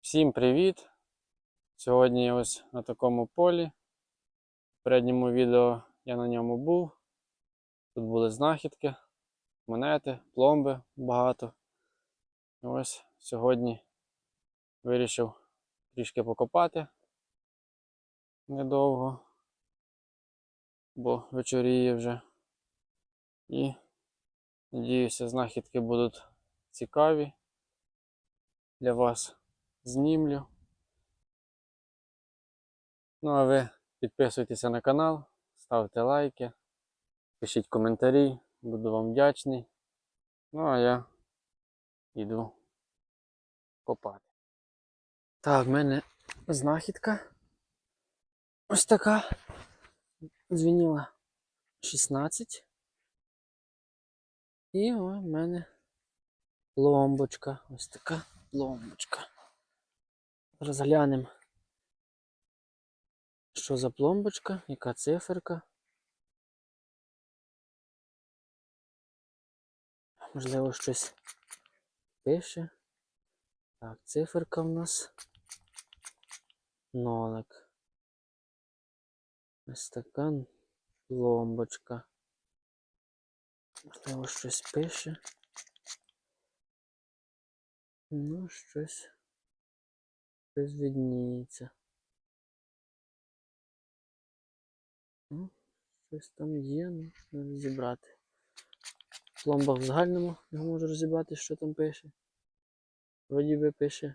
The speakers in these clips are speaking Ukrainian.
Всім привіт! Сьогодні ось на такому полі. В передньому відео я на ньому був. Тут були знахідки, монети, пломби багато. І ось сьогодні вирішив трішки покопати недовго, бо вечоріє вже. І надіюся, знахідки будуть цікаві для вас знімлю. Ну а ви підписуйтеся на канал, ставте лайки, пишіть коментарі, буду вам вдячний. Ну а я йду копати. Так, в мене знахідка. Ось така. Дзвініла 16. І в мене пломбочка. Ось така пломбочка. Зараз глянемо, що за пломбочка, яка циферка. Можливо, щось пише. Так, циферка в нас. Нолик. Ось така пломбочка. Можливо, щось пише. Ну, щось. Щось відніється. Ну, щось там є, ну, треба зібрати. В пломбах в загальному я можу розібрати, що там пише. Вроді би пише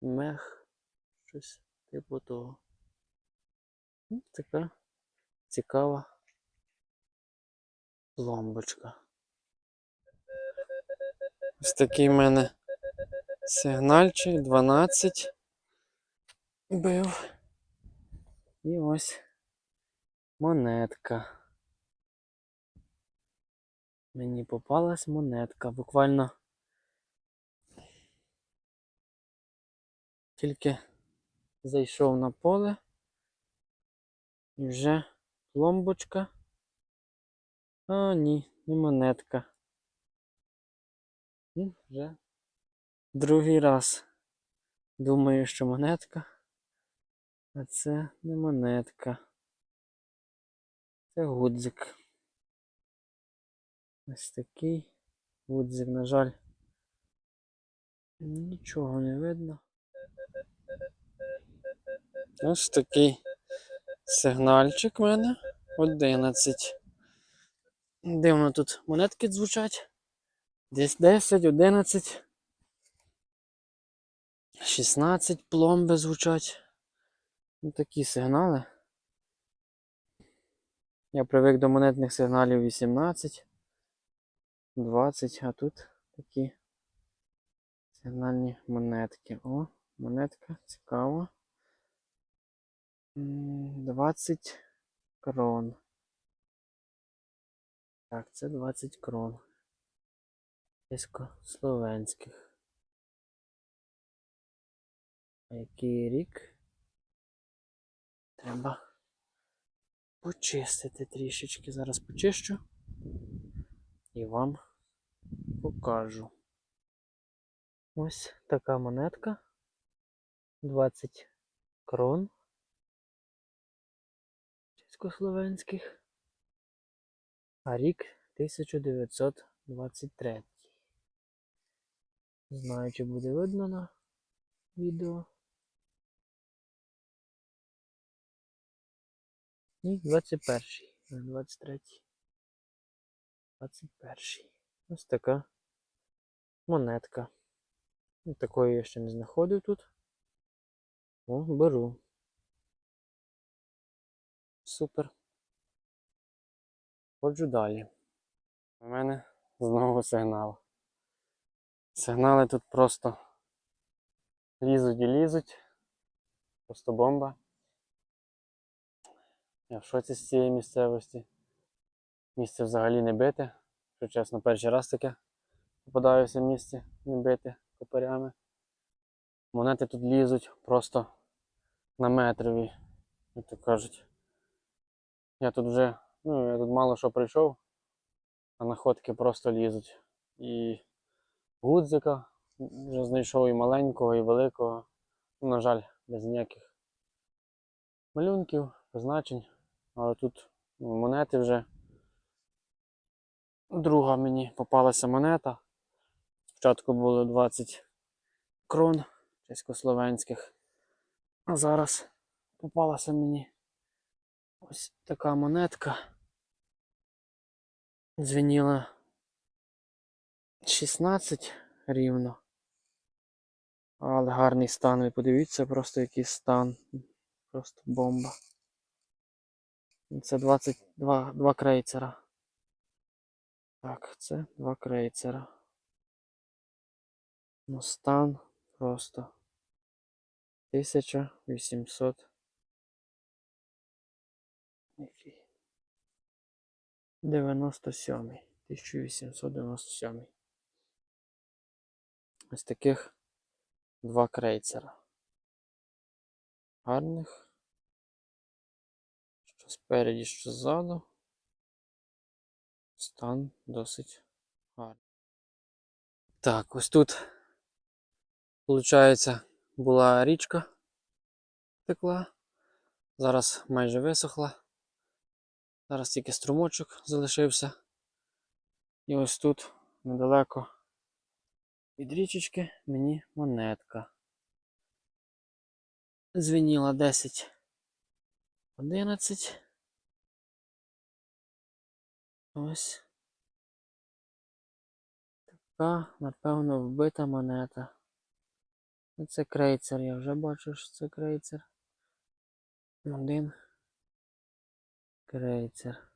мех, щось типу того. Ну, така цікава пломбочка. Ось такий в мене сигнальчик 12 бив. І ось монетка. Мені попалась монетка. Буквально тільки зайшов на поле і вже пломбочка. А, ні, не монетка. І вже другий раз. Думаю, що монетка. А це не монетка. Це гудзик. Ось такий гудзик, на жаль. Нічого не видно. Ось такий сигнальчик в мене. 11. Дивно тут монетки звучать. Десь 10, 11. 16 пломби звучать. Ну, такі сигнали. Я привик до монетних сигналів 18, 20, а тут такі сигнальні монетки. О, монетка цікава. 20 крон. Так, це 20 крон. Близько. А який рік? Треба почистити трішечки. Зараз почищу і вам покажу. Ось така монетка. 20 крон. Чеськословенських. А рік 1923. Не знаю, чи буде видно на відео. І 21-й, 23-й. 21-й. Ось така монетка. Ну, Такої я ще не знаходив тут. О, беру. Супер. Ходжу далі. У мене знову сигнал. Сигнали тут просто лізуть і лізуть. Просто бомба. Я в шоці з цієї місцевості. Місце взагалі не бите. Що чесно, перший раз таке попадаюся в місці не бите копарями. Монети тут лізуть просто на метрові, як то кажуть. Я тут вже, ну, я тут мало що прийшов, а находки просто лізуть. І гудзика вже знайшов і маленького, і великого. Ну, на жаль, без ніяких малюнків, позначень. Але тут ну, монети вже. Друга мені попалася монета. Спочатку було 20 крон чеськословенських. А зараз попалася мені ось така монетка. Дзвеніла 16 рівно. Але гарний стан. Ви подивіться, просто який стан. Просто бомба. Це 22 два крейцера. Так, це два крейцера. Ну, стан просто 1800. Який? 97. 1897. Ось таких два крейцера. Гарних. Що спереді, що ззаду. Стан досить гарний. Так, ось тут, виходить, була річка текла. Зараз майже висохла. Зараз тільки струмочок залишився. І ось тут недалеко від річечки мені монетка. Дзвеніла 10. 11. Ось. Така, напевно, вбита монета. Це крейцер, я вже бачу, що це крейцер. Один. Крейцер.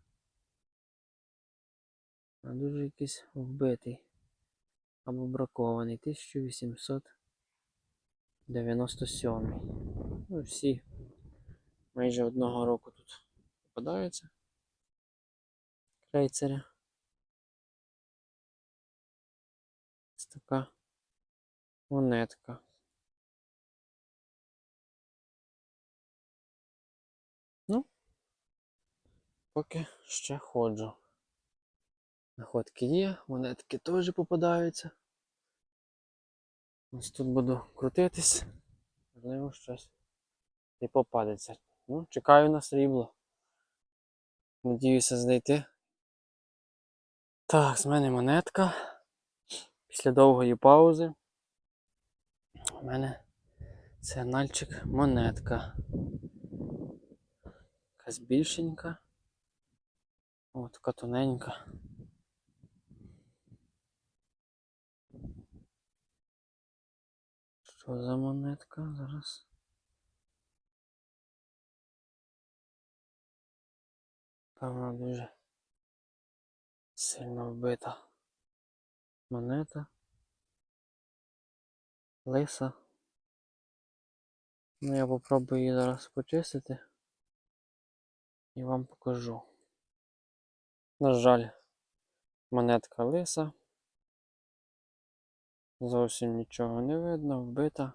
А дуже якийсь вбитий. Або бракований. 1897. Ну, всі майже одного року тут попадаються. Крейцери. Ось така монетка. Поки ще ходжу. Находки є, монетки теж попадаються. Ось тут буду крутитись. Можливо, щось і попадеться. Ну, чекаю на срібло. Надіюся знайти. Так, з мене монетка. Після довгої паузи. У мене сигнальчик монетка. Якась більшенька. О, така тоненька. Що за монетка зараз? Певно дуже сильно вбита монета. Лиса. Ну, я попробую її зараз почистити і вам покажу. На жаль, монетка лиса. Зовсім нічого не видно, вбита.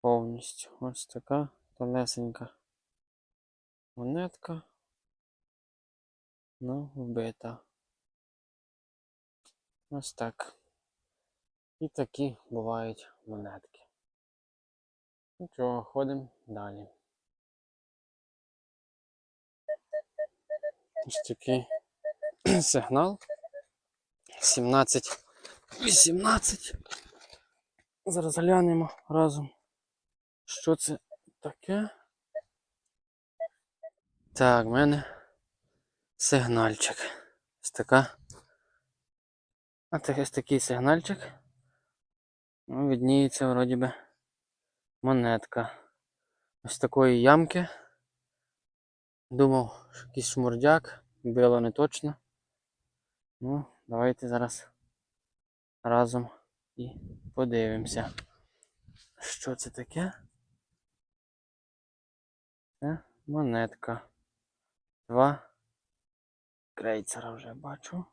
Повністю. Ось така тонесенька монетка. Ну, вбита. Ось так. І такі бувають монетки. Нічого, ходимо далі. Ось такий сигнал. 17. 18. Зараз глянемо разом. Що це таке? Так, в мене сигнальчик. Ось така. А так ось такий сигнальчик. Ну, відніється вроді би монетка. Ось такої ямки. Думав, що якийсь шмурдяк, було не точно. Ну, давайте зараз разом і подивимося. Що це таке? Це монетка. Два крейцера вже бачу.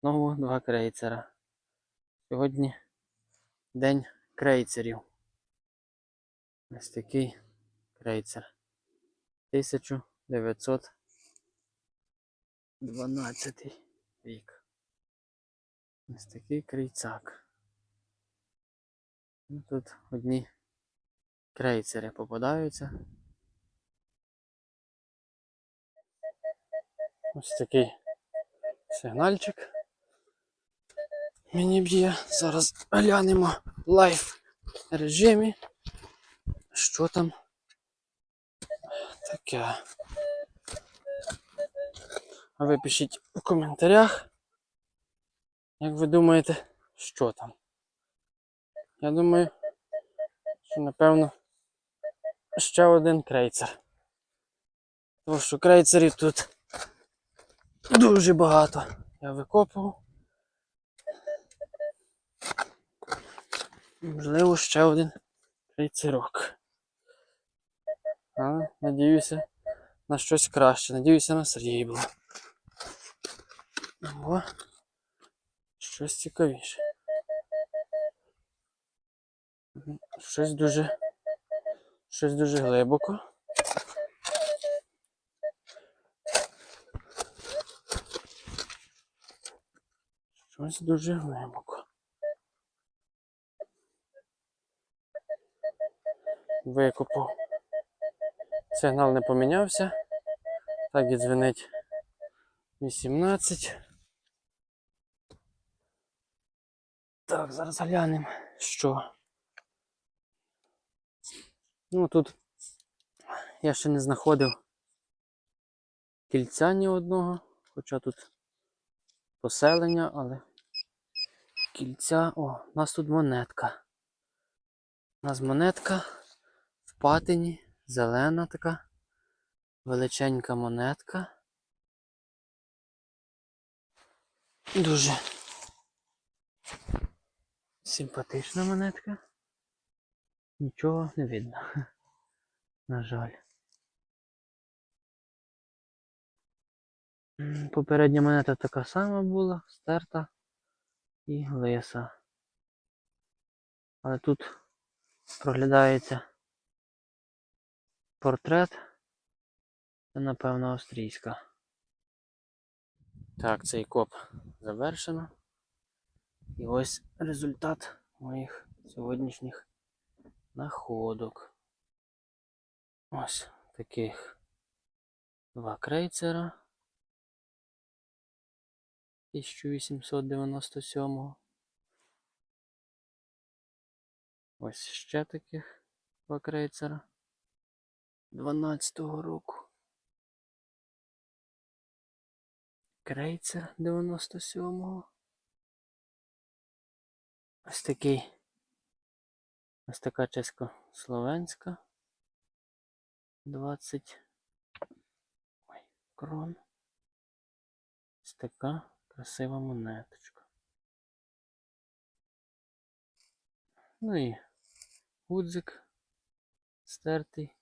Знову два крейцера. Сьогодні день крейцерів. Ось такий крейцер. 1900 12 рік. Ось такий крейцак. Ну, Тут одні крейцери попадаються. Ось такий сигнальчик. Мені б'є. Зараз глянемо в лайв режимі. Що там таке? А ви пишіть у коментарях, як ви думаєте, що там. Я думаю, що напевно ще один крейцер. Тому що крейцерів тут дуже багато. Я викопував. Можливо, ще один крейцерок. Але надіюся на щось краще. Надіюся на срібло. Або щось цікавіше. Щось дуже. Щось дуже глибоко. Щось дуже глибоко. Викопав. Сигнал не помінявся. Так і дзвенить 18. Так, зараз глянемо, що. Ну тут я ще не знаходив кільця ні одного, хоча тут поселення, але кільця. О, у нас тут монетка. У нас монетка в патині, зелена така, величенька монетка. Дуже симпатична монетка. Нічого не видно. На жаль. Попередня монета така сама була, стерта і лиса. Але тут проглядається портрет. Це, напевно, австрійська. Так, цей коп завершено. І ось результат моїх сьогоднішніх находок. Ось таких два крейцера 1897. Ось ще таких два крейцера 12-го року. Крейцер 97-го. Ось такий. Ось така чесько-словенська. 20 Ой, крон. Ось така красива монеточка. Ну і гудзик стертий.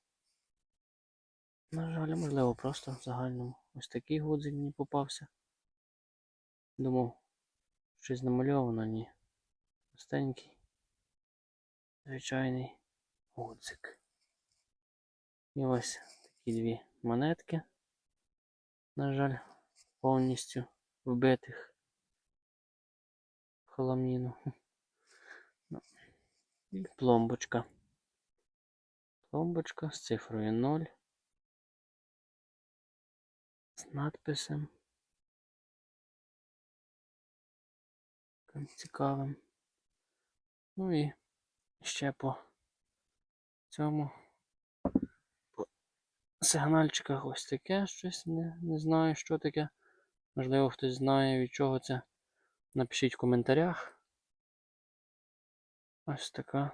На жаль, можливо, просто в загальному. Ось такий гудзик мені попався. Думав, щось намальовано, ні. Простенький. Звичайний гудзик. І ось такі дві монетки. На жаль, повністю вбитих в хламіну. Ну, І пломбочка. Пломбочка з цифрою 0. З надписом. Цікавим. Ну і ще по цьому по сигнальчиках ось таке щось. Не, не знаю, що таке. Можливо, хтось знає від чого це. Напишіть в коментарях. Ось така.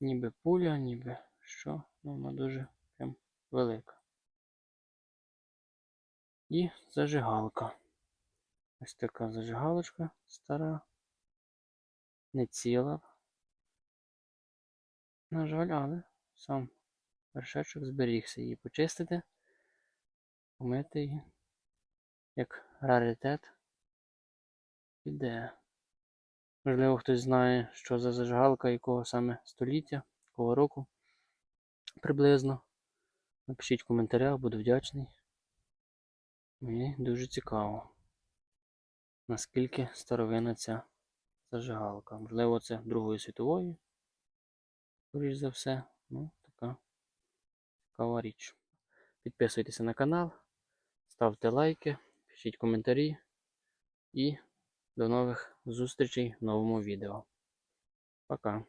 Ніби пуля, ніби що. Ну, вона дуже прям велика. І зажигалка. Ось така зажигалочка стара. Не ціла. На жаль, але сам вершечок зберігся її почистити, помити її. Як раритет. Піде. Можливо, хтось знає, що за зажигалка, якого саме століття, якого року приблизно. Напишіть в коментарях, буду вдячний. Мені дуже цікаво, наскільки старовинна ця зажигалка. Можливо, це Другої світової, скоріш за все. Ну, така цікава річ. Підписуйтеся на канал, ставте лайки, пишіть коментарі і до нових зустрічей в новому відео. Пока.